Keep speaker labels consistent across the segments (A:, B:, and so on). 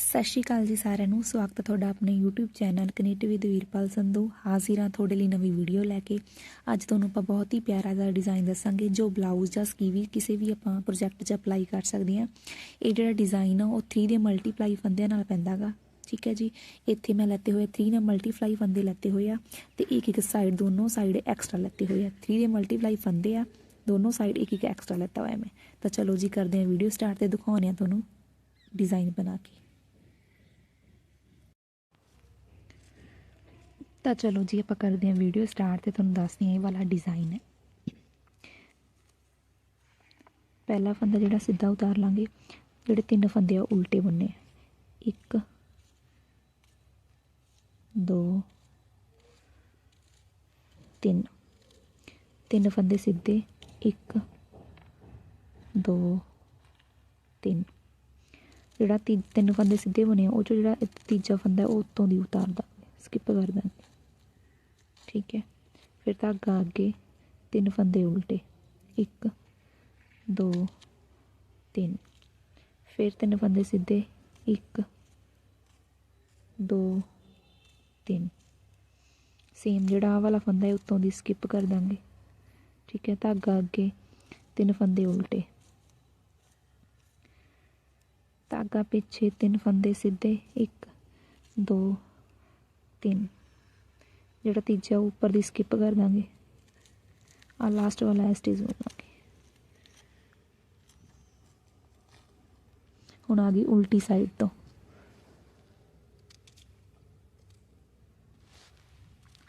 A: ਸਤਿ ਸ਼੍ਰੀ ਅਕਾਲ ਜੀ ਸਾਰਿਆਂ ਨੂੰ। ਸਵਾਗਤ ਹੈ ਤੁਹਾਡਾ ਆਪਣੇ YouTube channel connect with Veerpal Sandhu. ਹਾਜ਼ਰ ਹਾਂ ਤੁਹਾਡੇ ਲਈ ਨਵੀਂ ਵੀਡੀਓ ਲੈ ਕੇ। ਅੱਜ ਤੁਹਾਨੂੰ ਆਪਾਂ ਬਹੁਤ ਹੀ ਪਿਆਰਾ ਜਿਹਾ ਡਿਜ਼ਾਈਨ ਦੱਸਾਂਗੇ, ਜੋ ਬਲਾਊਜ਼ ਜਾਂ ਸਕੀਵੀ ਕਿਸੇ ਵੀ ਆਪਾਂ ਪ੍ਰੋਜੈਕਟ 'ਚ ਅਪਲਾਈ ਕਰ ਸਕਦੇ ਹਾਂ। ਇਹ ਜਿਹੜਾ ਡਿਜ਼ਾਈਨ ਆ, ਉਹ 3 ਦੇ ਮਲਟੀਪਲਾਈ ਫੰਦਿਆਂ ਨਾਲ ਪੈਂਦਾਗਾ। ਠੀਕ ਹੈ ਜੀ? ਇੱਥੇ ਮੈਂ ਲੈਤੇ ਹੋਏ 3 ਦੇ ਮਲਟੀਪਲਾਈ ਫੰਦੇ ਲੈਤੇ ਹੋਏ ਆ ਤੇ ਇੱਕ ਇੱਕ ਸਾਈਡ ਦੋਨੋਂ ਸਾਈਡ ਐਕਸਟਰਾ ਲੈਤੇ ਹੋਏ ਆ। 3 ਦੇ ਮਲਟੀਪਲਾਈ ਫੰਦੇ ਆ, ਦੋਨੋਂ ਸਾਈਡ ਇੱਕ ਇੱਕ ਐਕਸਟਰਾ ਲੈਤਾ ਹੋਇਆ ਮੈਂ। ਤਾਂ ਚਲੋ ਜੀ, ਕਰਦੇ ਹਾਂ ਵੀਡੀਓ ਸਟਾਰਟ ਤੇ ਦਿਖਾਉਂਦੇ ਆ ਤੁਹਾਨੂੰ ਡਿਜ਼ਾਈਨ ਬਣਾ ਕੇ। ਤਾਂ ਚਲੋ ਜੀ ਆਪਾਂ ਕਰਦੇ ਹਾਂ ਵੀਡੀਓ ਸਟਾਰਟ ਤੇ ਤੁਹਾਨੂੰ ਦੱਸਦੀ ਹਾਂ ਇਹ ਵਾਲਾ ਡਿਜ਼ਾਈਨ ਹੈ। ਪਹਿਲਾ ਫੰਦਾ ਜਿਹੜਾ ਸਿੱਧਾ ਉਤਾਰ ਲਾਂਗੇ, ਜਿਹੜੇ ਤਿੰਨ ਫੰਦੇ ਆ ਉਲਟੇ ਬੰਨੇ ਇੱਕ, ਦੋ, ਤਿੰਨ। ਤਿੰਨ ਫੰਦੇ ਸਿੱਧੇ, ਇੱਕ, ਦੋ, ਤਿੰਨ। ਜਿਹੜਾ ਤੀ, ਤਿੰਨ ਫੰਦੇ ਸਿੱਧੇ ਬਣੇ ਆ, ਉਹ ਚੋਂ ਜਿਹੜਾ ਤੀਜਾ ਫੰਦਾ ਉਹ ਉੱਤੋਂ ਦੀ ਉਤਾਰ ਦਾਂਗੇ। ਸਕਿਪ ਕਰ ਦਾਂਗੇ। ਠੀਕ ਹੈ। ਫਿਰ ਧਾਗਾ ਅੱਗੇ ਤਿੰਨ ਫੰਦੇ ਉਲਟੇ। ਇੱਕ, ਦੋ, ਤਿੰਨ। ਫਿਰ ਤਿੰਨ ਫੰਦੇ ਸਿੱਧੇ। ਇੱਕ, ਦੋ, ਤਿੰਨ। ਸੇਮ ਜਿਹੜਾ ਆਹ ਵਾਲਾ ਫੰਦਾ ਹੈ, ਉੱਤੋਂ ਦੀ ਸਕਿਪ ਕਰ ਦਾਂਗੇ। ਠੀਕ ਹੈ ਧਾਗਾ ਅੱਗੇ ਤਿੰਨ ਫੰਦੇ ਉਲਟੇ। ਧਾਗਾ ਪਿੱਛੇ ਤਿੰਨ ਫੰਦੇ ਸਿੱਧੇ। ਇੱਕ, ਦੋ, ਤਿੰਨ। ਜਿਹੜਾ ਤੀਜਾ ਉਹ ਉੱਪਰ ਦੀ ਸਕਿਪ ਕਰ ਦਾਂਗੇ। ਆ ਲਾਸਟ ਵਾਲਾ ਐਸਟੀਜ਼ ਬਣਾਵਾਂਗੇ ਹੁਣ ਆ ਗਈ ਉਲਟੀ ਸਾਈਡ ਤੋਂ।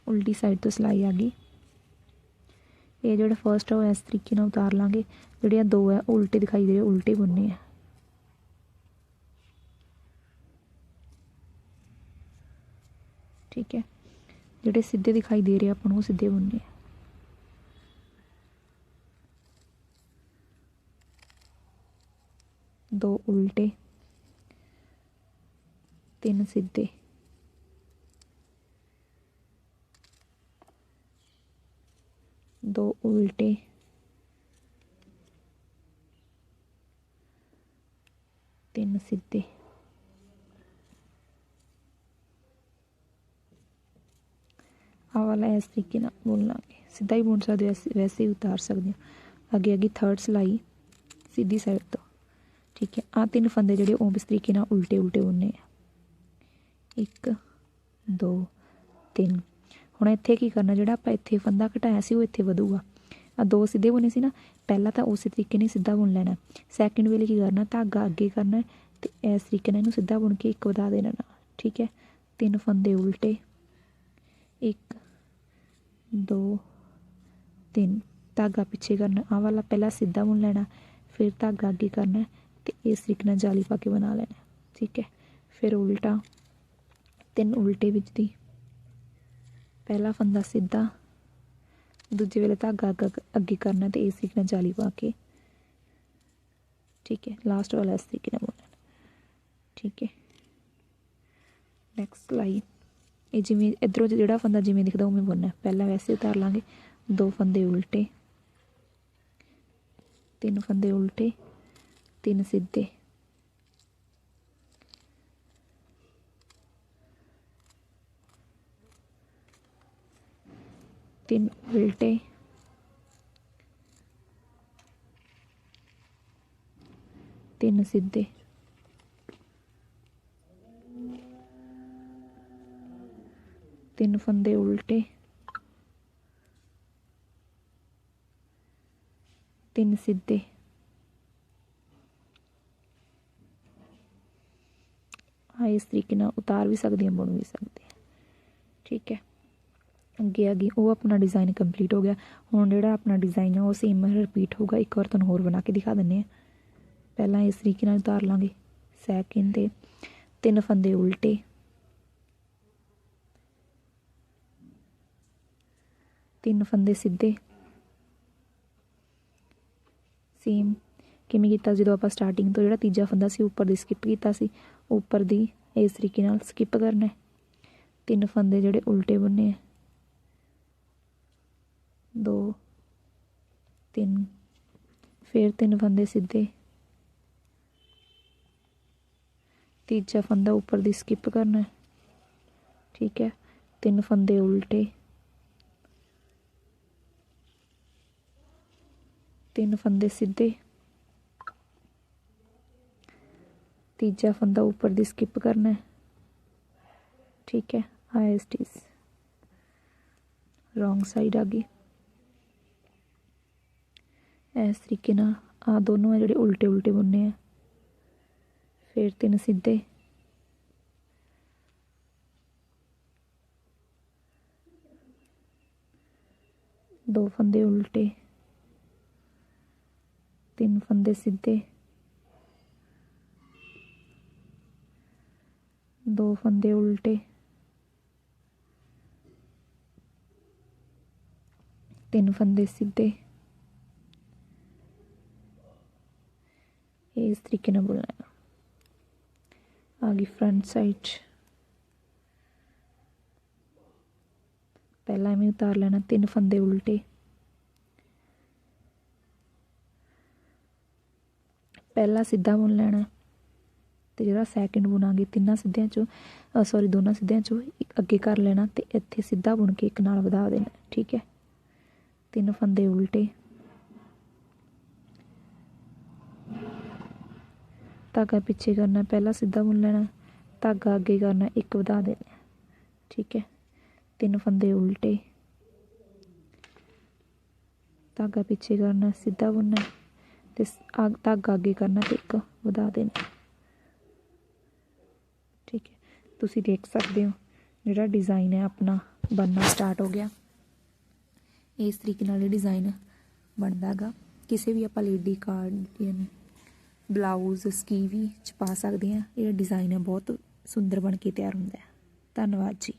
A: ਉਲਟੀ ਸਾਈਡ ਤੋਂ ਸਿਲਾਈ ਆ ਗਈ। ਇਹ ਜਿਹੜਾ ਫਰਸਟ ਉਹ ਇਸ ਤਰੀਕੇ ਨਾਲ ਉਤਾਰ ਲਾਂਗੇ। ਜਿਹੜੀਆਂ ਦੋ ਹੈ ਉਲਟੇ ਦਿਖਾਈ ਦੇ ਰਹੇ, ਉਲਟੇ ਬੁੰਨੇ ਆ। ਠੀਕ ਹੈ। ਜਿਹੜੇ ਸਿੱਧੇ ਦਿਖਾਈ ਦੇ ਰਹੇ ਆਪਾਂ ਨੂੰ ਉਹ ਸਿੱਧੇ ਬੁਣਨੇ ਆ। ਦੋ ਉਲਟੇ, ਤਿੰਨ ਸਿੱਧੇ। ਦੋ ਉਲਟੇ, ਤਿੰਨ ਸਿੱਧੇ ਆਹ ਵਾਲਾ ਇਸ ਤਰੀਕੇ ਨਾਲ ਬੁਣ ਲਾਂਗੇ ਸਿੱਧਾ ਹੀ ਬੁਣ ਸਕਦੇ ਹੋ ਵੈਸੇ- ਵੈਸੇ ਹੀ ਉਤਾਰ ਸਕਦੇ ਹਾਂ ਅੱਗੇ ਅੱਗੇ ਥਰਡ ਸਲਾਈ ਸਿੱਧੀ ਸਾਈਡ ਤੋਂ। ਠੀਕ ਹੈ ਆ ਤਿੰਨ ਫੰਦੇ ਜਿਹੜੇ ਉਹ ਇਸ ਤਰੀਕੇ ਨਾਲ ਉਲਟੇ ਉਲਟੇ ਬੁਣਨੇ ਆ। ਇੱਕ, ਦੋ, ਤਿੰਨ। ਹੁਣ ਇੱਥੇ ਕੀ ਕਰਨਾ, ਜਿਹੜਾ ਆਪਾਂ ਇੱਥੇ ਫੰਦਾ ਘਟਾਇਆ ਸੀ ਉਹ ਇੱਥੇ ਵਧੂਗਾ। ਆ ਦੋ ਸਿੱਧੇ ਬੁਣੇ ਸੀ ਨਾ, ਪਹਿਲਾਂ ਤਾਂ ਉਸੇ ਤਰੀਕੇ ਨਾਲ ਸਿੱਧਾ ਬੁਣ ਲੈਣਾ ਸੈਕਿੰਡ ਵੇਲੇ ਕੀ ਕਰਨਾ, ਧਾਗਾ ਅੱਗੇ ਕਰਨਾ ਹੈ ਤੇ ਇਸ ਤਰੀਕੇ ਨਾਲ ਇਹਨੂੰ ਸਿੱਧਾ ਬੁਣ ਕੇ ਇੱਕ ਵਧਾ ਦੇਣਾ ਠੀਕ ਹੈ, ਤਿੰਨ ਫੰਦੇ ਉਲਟੇ। ਇੱਕ ਦੋ, ਤਿੰਨ। ਧਾਗਾ ਪਿੱਛੇ ਕਰਨਾ। ਆਹ ਵਾਲਾ ਪਹਿਲਾਂ ਸਿੱਧਾ ਬੁਣ ਲੈਣਾ, ਫਿਰ ਧਾਗਾ ਅੱਗੇ ਕਰਨਾ ਤੇ ਇਸ ਤਰੀਕੇ ਨਾਲ ਜਾਲੀ ਪਾ ਕੇ ਬਣਾ ਲੈਣਾ ਠੀਕ ਹੈ? ਫਿਰ ਉਲਟਾ, ਤਿੰਨ ਉਲਟੇ ਵਿੱਚ ਦੀ। ਪਹਿਲਾ ਫੰਦਾ ਸਿੱਧਾ, ਦੂਜੇ ਵੇਲੇ ਧਾਗਾ ਅੱਗ- ਅੱਗੇ ਕਰਨਾ ਤੇ ਇਸ ਤਰੀਕੇ ਨਾਲ ਜਾਲੀ ਪਾ ਕੇ। ਠੀਕ ਹੈ? ਲਾਸਟ ਵਾਲਾ ਇਸ ਤਰੀਕੇ ਨਾਲ ਬੁਣਨਾ ਠੀਕ ਹੈ? ਨੈਕਸਟ ਲਾਈਨ ਇਹ ਜਿਵੇਂ ਇਧਰੋਂ ਜਿਹੜਾ ਫੰਦਾ ਜਿਵੇਂ ਦਿਖਦਾ ਉਵੇਂ ਬੁਣਨਾ ਪਹਿਲਾਂ ਵੈਸੇ ਉਤਾਰ ਲਾਂਗੇ। ਦੋ ਫੰਦੇ ਉਲਟੇ। ਤਿੰਨ ਫੰਦੇ ਉਲਟੇ। ਤਿੰਨ ਸਿੱਧੇ। ਤਿੰਨ ਉਲਟੇ। ਤਿੰਨ ਸਿੱਧੇ। ਤਿੰਨ ਫੰਦੇ ਉਲਟੇ। ਤਿੰਨ ਸਿੱਧੇ। ਹਾਂ, ਇਸ ਤਰੀਕੇ ਨਾਲ ਉਤਾਰ ਵੀ ਸਕਦੇ ਹਾਂ, ਬੁਣ ਵੀ ਸਕਦੇ ਹਾਂ। ਠੀਕ ਹੈ। ਅੱਗੇ ਆ ਗਈ, ਉਹ ਆਪਣਾ ਡਿਜ਼ਾਈਨ ਕੰਪਲੀਟ ਹੋ ਗਿਆ। ਹੁਣ ਜਿਹੜਾ ਆਪਣਾ ਡਿਜ਼ਾਈਨ ਹੈ ਉਹ ਸੇਮ ਰਿਪੀਟ ਹੋਊਗਾ। ਇੱਕ ਵਾਰ ਤੁਹਾਨੂੰ ਹੋਰ ਬਣਾ ਕੇ ਦਿਖਾ ਦਿੰਨੇ ਆ ਪਹਿਲਾਂ ਇਸ ਤਰੀਕੇ ਨਾਲ ਉਤਾਰ ਲਾਂਗੇ। ਸੈਕਿੰਡ ਤੇ ਤਿੰਨ ਫੰਦੇ ਉਲਟੇ। ਤਿੰਨ ਫੰਦੇ ਸਿੱਧੇ। ਸੇਮ ਕਿਵੇਂ ਕੀਤਾ? ਜਦੋਂ ਆਪਾਂ ਸਟਾਰਟਿੰਗ ਤੋਂ ਜਿਹੜਾ ਤੀਜਾ ਫੰਦਾ ਸੀ, ਉੱਪਰ ਦੀ ਸਕਿਪ ਕੀਤਾ ਸੀ, ਉੱਪਰ ਦੀ ਇਸ ਤਰੀਕੇ ਨਾਲ ਸਕਿਪ ਕਰਨਾ ਹੈ। ਤਿੰਨ ਫੰਦੇ ਜਿਹੜੇ ਉਲਟੇ ਬੰਨੇ ਹੈ। ਦੋ, ਤਿੰਨ, ਫਿਰ ਤਿੰਨ ਫੰਦੇ ਸਿੱਧੇ। ਤੀਜਾ ਫੰਦਾ ਉੱਪਰ ਦੀ ਸਕਿਪ ਕਰਨਾ ਠੀਕ ਹੈ। ਤਿੰਨ ਫੰਦੇ ਉਲਟੇ। ਤਿੰਨ ਫੰਦੇ ਸਿੱਧੇ। ਤੀਜਾ ਫੰਦਾ ਉੱਪਰ ਦੀ ਸਕਿਪ ਕਰਨਾ ਹੈ। ਠੀਕ ਹੈ ਆਇਆ ਸਟਿਚ ਰੋਂਗ ਸਾਈਡ ਆ ਗਈ। ਇਸ ਤਰੀਕੇ ਨਾਲ ਆ ਦੋਨੋਂ ਆ ਜਿਹੜੇ ਉਲਟੇ ਉਲਟੇ ਬੁਣਨੇ ਆ। ਫਿਰ ਤਿੰਨ ਸਿੱਧੇ। ਦੋ ਫੰਦੇ ਉਲਟੇ। ਤਿੰਨ ਫੰਦੇ ਸਿੱਧੇ। ਦੋ ਫੰਦੇ ਉਲਟੇ। ਤਿੰਨ ਫੰਦੇ ਸਿੱਧੇ। ਇਹ ਇਸ ਤਰੀਕੇ ਨਾਲ ਬੁਣਨਾ ਆ ਗਈ ਫਰੰਟ ਸਾਈਡ ਪਹਿਲਾਂ ਮੈਂ ਉਤਾਰ ਲੈਣਾ, ਤਿੰਨ ਫੰਦੇ ਉਲਟੇ। ਪਹਿਲਾ ਸਿੱਧਾ ਬੁਣ ਲੈਣਾ ਤੇ ਜਿਹੜਾ ਸੈਕਿੰਡ ਬੁਣਾਂਗੇ, ਤਿੰਨਾਂ ਸਿੱਧਿਆਂ ਚੋਂ ਸੌਰੀ ਦੋਨਾਂ ਸਿੱਧਿਆਂ ਚੋਂ ਇੱਕ ਅੱਗੇ ਕਰ ਲੈਣਾ ਤੇ ਇੱਥੇ ਸਿੱਧਾ ਬੁਣ ਕੇ ਇੱਕ ਨਾਲ ਵਧਾ ਦੇਣਾ ਠੀਕ ਹੈ? ਤਿੰਨ ਫੰਦੇ ਉਲਟੇ। ਧਾਗਾ ਪਿੱਛੇ ਕਰਨਾ ਪਹਿਲਾਂ ਸਿੱਧਾ ਬੁਣ ਲੈਣਾ ਧਾਗਾ ਅੱਗੇ ਕਰਨਾ ਇੱਕ ਵਧਾ ਦੇਣਾ ਠੀਕ ਹੈ? ਤਿੰਨ ਫੰਦੇ ਉਲਟੇ। ਧਾਗਾ ਪਿੱਛੇ ਕਰਨਾ ਸਿੱਧਾ ਬੁਣਨਾ ਤੇ ਅੱਗ ਆ- ਧਾਗਾ ਅੱਗੇ ਕਰਨਾ ਤੇ ਇੱਕ ਵਧਾ ਦੇਣਾ। ਠੀਕ ਹੈ। ਤੁਸੀਂ ਦੇਖ ਸਕਦੇ ਹੋ ਜਿਹੜਾ ਡਿਜ਼ਾਈਨ ਹੈ ਆਪਣਾ ਬਣਨਾ ਸਟਾਰਟ ਹੋ ਗਿਆ। ਇਸ ਤਰੀਕੇ ਨਾਲ ਇਹ ਡਿਜ਼ਾਈਨ ਬਣਦਾ ਗਾ ਕਿਸੇ ਵੀ ਆਪਾਂ ਲੇਡੀ ਕਾਰਡ ਯਾਨੀ ਬਲਾਊਜ਼ ਸਕੀਵੀ ਚ ਪਾ ਸਕਦੇ ਆ ਇਹ ਡਿਜ਼ਾਈਨ ਹੈ ਬਹੁਤ ਸੁੰਦਰ ਬਣ ਕੇ ਤਿਆਰ ਹੁੰਦਾ ਹੈ। ਧੰਨਵਾਦ ਜੀ।